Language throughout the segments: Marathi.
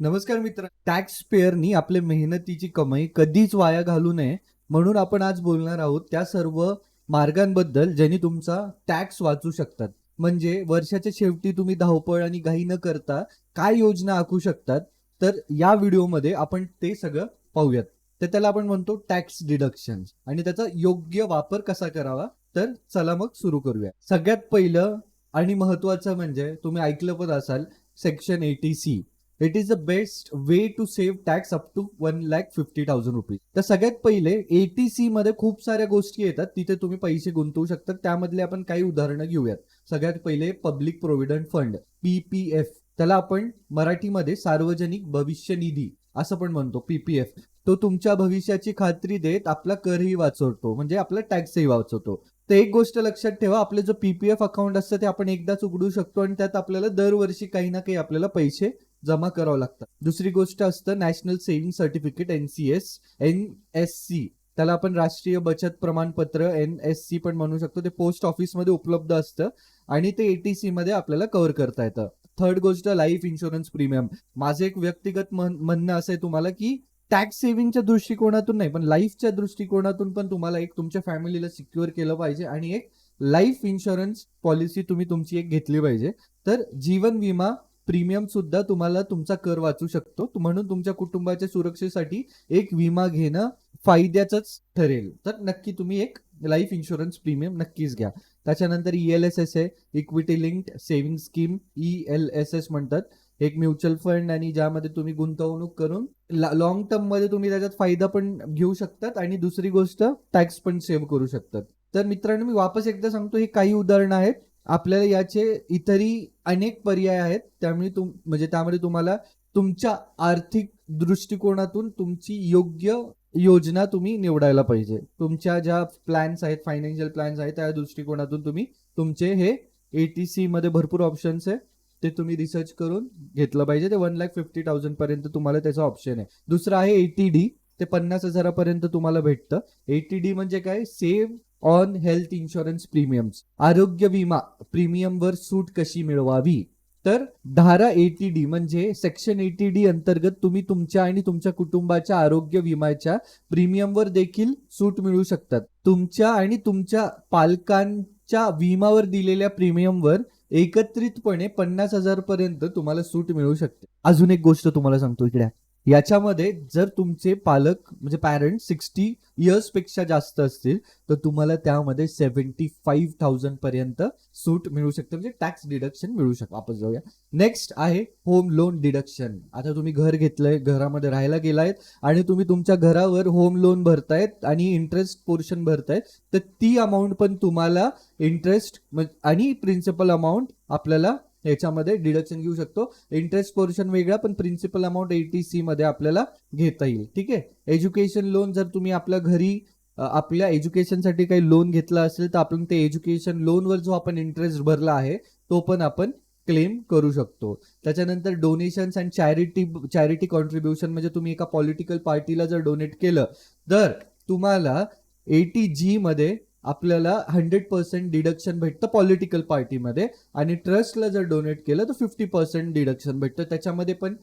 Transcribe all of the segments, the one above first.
नमस्कार मित्र. टॅक्स पेअरनी आपल्या मेहनतीची कमाई कधीच वाया घालू नये म्हणून आपण आज बोलणार आहोत त्या सर्व मार्गांबद्दल ज्यांनी तुमचा टॅक्स वाचू शकतात. म्हणजे वर्षाच्या शेवटी तुम्ही धावपळ आणि घाई न करता काय योजना आखू शकतात? तर या व्हिडिओमध्ये आपण ते सगळं पाहूयात. तर त्याला आपण म्हणतो टॅक्स डिडक्शन आणि त्याचा योग्य वापर कसा करावा? तर चला मग सुरू करूया. सगळ्यात पहिलं आणि महत्वाचं म्हणजे तुम्ही ऐकलं पण असाल section eighty C it is the best way to save tax up to one lakh fifty thousand rupees तर सगळ्यात पहिले एटीसी मध्ये खूप साऱ्या गोष्टी येतात. तिथे तुम्ही पैसे गुंतवू शकता. त्यामधले आपण काही उदाहरणं घेऊयात. सगळ्यात पहिले पब्लिक प्रोव्हिडंट फंड पीपीएफ त्याला आपण मराठीमध्ये सार्वजनिक भविष्य निधी असं पण म्हणतो पीपीएफ तो तुमच्या भविष्याची खात्री देत आपला करही वाचवतो. म्हणजे आपला टॅक्सही वाचवतो. तर एक गोष्ट लक्षात ठेवा आपलं जो पीपीएफ अकाउंट असतं ते आपण एकदाच उघडू शकतो आणि त्यात आपल्याला दरवर्षी काही ना काही आपल्याला पैसे जमा करावं लागतं. दुसरी गोष्ट असतं national saving certificate N C S N S C त्याला आपण राष्ट्रीय बचत प्रमाणपत्र एन एस सी पण म्हणू शकतो. ते पोस्ट ऑफिसमध्ये उपलब्ध असतं आणि ते एटीसी मध्ये आपल्याला कव्हर करता येतं. थर्ड गोष्ट लाईफ इन्शुरन्स प्रीमियम माझं एक व्यक्तिगत म्हणणं असं आहे तुम्हाला की टॅक्स सेव्हिंगच्या दृष्टिकोनातून नाही पण लाईफच्या दृष्टिकोनातून पण तुम्हाला एक तुमच्या फॅमिलीला सिक्युअर केलं पाहिजे आणि एक लाईफ इन्शुरन्स पॉलिसी तुम्ही तुमची एक घेतली पाहिजे. तर जीवन विमा प्रीमियम सुद्धा तुम्हाला तुमचा कर वाचू शकतो. म्हणून तुमच्या कुटुंबाच्या सुरक्षेसाठी एक विमा घेणं फायद्याचंच ठरेल. तर नक्की तुम्ही एक लाईफ इन्शुरन्स प्रीमियम नक्कीच घ्या. त्याच्यानंतर ई एल एस एस आहे. Equity linked saving scheme E L S S म्हणतात. एक म्युच्युअल फंड आणि ज्यामध्ये तुम्ही गुंतवणूक करून लॉंग टर्ममध्ये तुम्ही त्याच्यात फायदा पण घेऊ शकतात आणि दुसरी गोष्ट टॅक्स पण सेव्ह करू शकतात. तर मित्रांनो मी वापस एकदा सांगतो हे काही उदाहरणं आहेत. आपल्याला याचे इतरही अनेक पर्याय आहेत. त्यामुळे तुम म्हणजे त्यामध्ये तुम्हाला तुमच्या आर्थिक दृष्टिकोनातून तुमची योग्य योजना तुम्ही निवडायला पाहिजे. तुमच्या ज्या प्लॅन्स आहेत फायनान्शियल प्लॅन्स आहेत त्या दृष्टिकोनातून तुम्ही तुमचे हे एटीसी मध्ये भरपूर ऑप्शन्स आहे ते तुम्ही रिसर्च करून घेतलं पाहिजे. ते वन लॅक फिफ्टी थाउजंड पर्यंत तुम्हाला त्याचा ऑप्शन आहे. दुसरं आहे एटीडी ते पन्नास हजारापर्यंत तुम्हाला भेटतं. एटीडी म्हणजे काय? Save on health insurance premiums आरोग्य विमा प्रीमियमवर सूट कशी मिळवावी? तर धारा एटी डी म्हणजे सेक्शन एटी डी अंतर्गत तुम्ही तुमच्या आणि तुमच्या कुटुंबाच्या आरोग्य विम्याच्या प्रीमियमवर देखील सूट मिळू शकतात. तुमच्या आणि तुमच्या पालकांच्या विमावर दिलेल्या प्रीमियमवर एकत्रितपणे पन्नास हजार पर्यंत तुम्हाला सूट मिळू शकते. अजून एक गोष्ट तुम्हाला सांगतो इकडे. याच्यामध्ये जर तुमचे पालक म्हणजे पॅरेंट सिक्स्टी इयर्सपेक्षा जास्त असतील तर तुम्हाला त्यामध्ये सेव्हन्टी फाईव्ह थाउजंड पर्यंत सूट मिळू शकते म्हणजे टॅक्स डिडक्शन मिळू शकतो. आपण जाऊया. नेक्स्ट आहे होम लोन डिडक्शन आता तुम्ही घर घेतलंय घरामध्ये राहायला गेलायत आणि तुम्ही तुमच्या घरावर होम लोन भरतायत आणि इंटरेस्ट पोर्शन भरतायत तर ती अमाऊंट पण तुम्हाला इंटरेस्ट आणि प्रिन्सिपल अमाऊंट आपल्याला याच्यामध्ये डिडक्शन घेऊ शकतो. इंटरेस्ट पोर्शन वेगळा पण प्रिन्सिपल अमाऊंट एटीसी मध्ये आपल्याला घेता येईल. ठीक आहे? एज्युकेशन लोन जर तुम्ही आपल्या घरी आपल्या एज्युकेशनसाठी काही लोन घेतला असेल तर आपण ते एज्युकेशन लोनवर जो आपण इंटरेस्ट भरला आहे तो पण आपण क्लेम करू शकतो. त्याच्यानंतर donations and charity charity contribution म्हणजे तुम्ही एका पॉलिटिकल पार्टीला जर डोनेट केलं तर तुम्हाला एटी जी मध्ये आपल्याला हंड्रेड पर्सेंट डिडक्शन भेटतं पॉलिटिकल पार्टीमध्ये आणि ट्रस्टला जर डोनेट केलं तर फिफ्टी पर्सेंट डिडक्शन भेटतं. त्याच्यामध्ये पण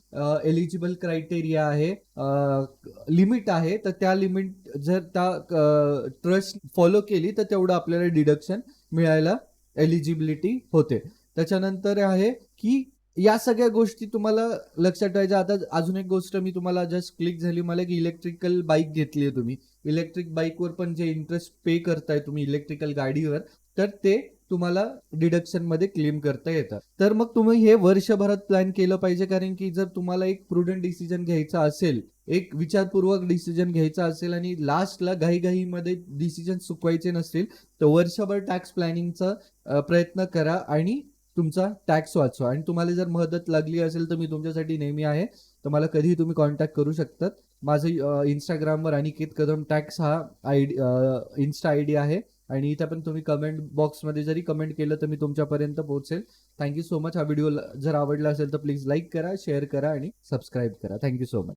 एलिजिबल क्रायटेरिया आहे लिमिट आहे. तर त्या लिमिट जर त्या ट्रस्ट फॉलो केली तर तेवढं आपल्याला डिडक्शन मिळायला एलिजिबिलिटी होते. त्याच्यानंतर आहे की या सगळ्या गोष्टी तुम्हाला लक्षात ठेवायच्या. आता अजून एक गोष्ट मी तुम्हाला जस्ट क्लिक झाली. मला की इलेक्ट्रिकल बाईक घेतली आहे तुम्ही. इलेक्ट्रिक बाईकवर पण जे इंटरेस्ट पे करताय तुम्ही इलेक्ट्रिकल गाडीवर तर ते तुम्हाला डिडक्शनमध्ये क्लेम करता येतं. तर मग तुम्ही हे वर्षभरात प्लॅन केलं पाहिजे. कारण की जर तुम्हाला एक प्रुडंट डिसिजन घ्यायचा असेल एक विचारपूर्वक डिसिजन घ्यायचा असेल आणि लास्टला घाईघाईमध्ये डिसिजन चुकवायचे नसतील तर वर्षभर टॅक्स प्लॅनिंगचा प्रयत्न करा आणि तुमचा टॅक्स वाचवा. आणि तुम्हाला जर मदत लागली असेल तर मी तुमच्यासाठी नेहमी आहे. तर मला कधीही तुम्ही कॉन्टॅक्ट करू शकतात. माझं इंस्टाग्रामवर अनिकेत कदम टॅक्स हा आय इन्स्टा आय डी आहे. आणि इथं पण तुम्ही कमेंट बॉक्समध्ये जरी कमेंट केलं तर मी तुमच्यापर्यंत पोहोचेल. थँक्यू सो मच हा व्हिडिओ जर आवडला असेल तर प्लीज लाईक करा शेअर करा आणि सबस्क्राईब करा. Thank you so much